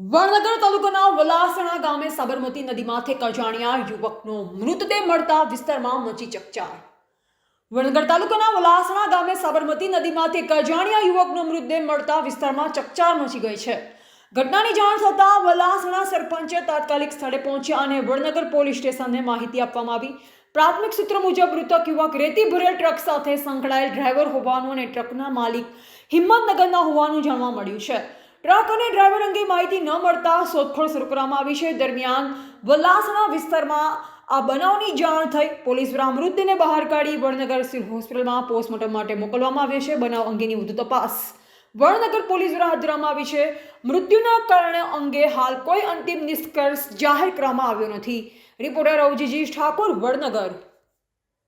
વડનગર તાલુકાના વલાસણા ગામે સાબરમતી નદીમાંથી કજાણિયા યુવકનો મૃતદેહ મળતા વિસ્તારમાં મચી ચકચાર. વડનગર તાલુકાના વલાસણા ગામે સાબરમતી નદીમાંથી કજાણિયા યુવકનો મૃતદેહ મળતા વિસ્તારમાં ચકચાર મચી ગઈ છે. ઘટનાની જાણ થતાં વલાસણા સરપંચે તાત્કાલિક સ્થળે પહોંચ્યા અને વડનગર પોલીસ સ્ટેશનને માહિતી આપવામાં આવી. પ્રાથમિક સૂત્ર મુજબ, મૃતક યુવક રેતી ભરેલ ટ્રક સાથે સંકળાયેલ ડ્રાઈવર હોવાનું અને ટ્રકના માલિક હિંમતનગરના હોવાનું જાણવા મળ્યું છે. ટ્રક અને ડ્રાઈવર અંગે માહિતી ન મળતા શોધખોળ શરૂ કરવામાં આવી છે. દરમિયાન વલ્લાસના વિસ્તારમાં આ બનાવની જાણ થઈ પોલીસ દ્વારા મૃતદેહને બહાર કાઢી વડનગર સિવિલ હોસ્પિટલમાં પોસ્ટમોર્ટમ માટે મોકલવામાં આવ્યો છે. બનાવ અંગેની વધુ તપાસ વડનગર પોલીસ દ્વારા હાથ ધરવામાં આવી છે. મૃત્યુના કારણે અંગે હાલ કોઈ અંતિમ નિષ્કર્ષ જાહેર કરવામાં આવ્યો નથી. રિપોર્ટર અવજીજી ઠાકોર, વડનગર.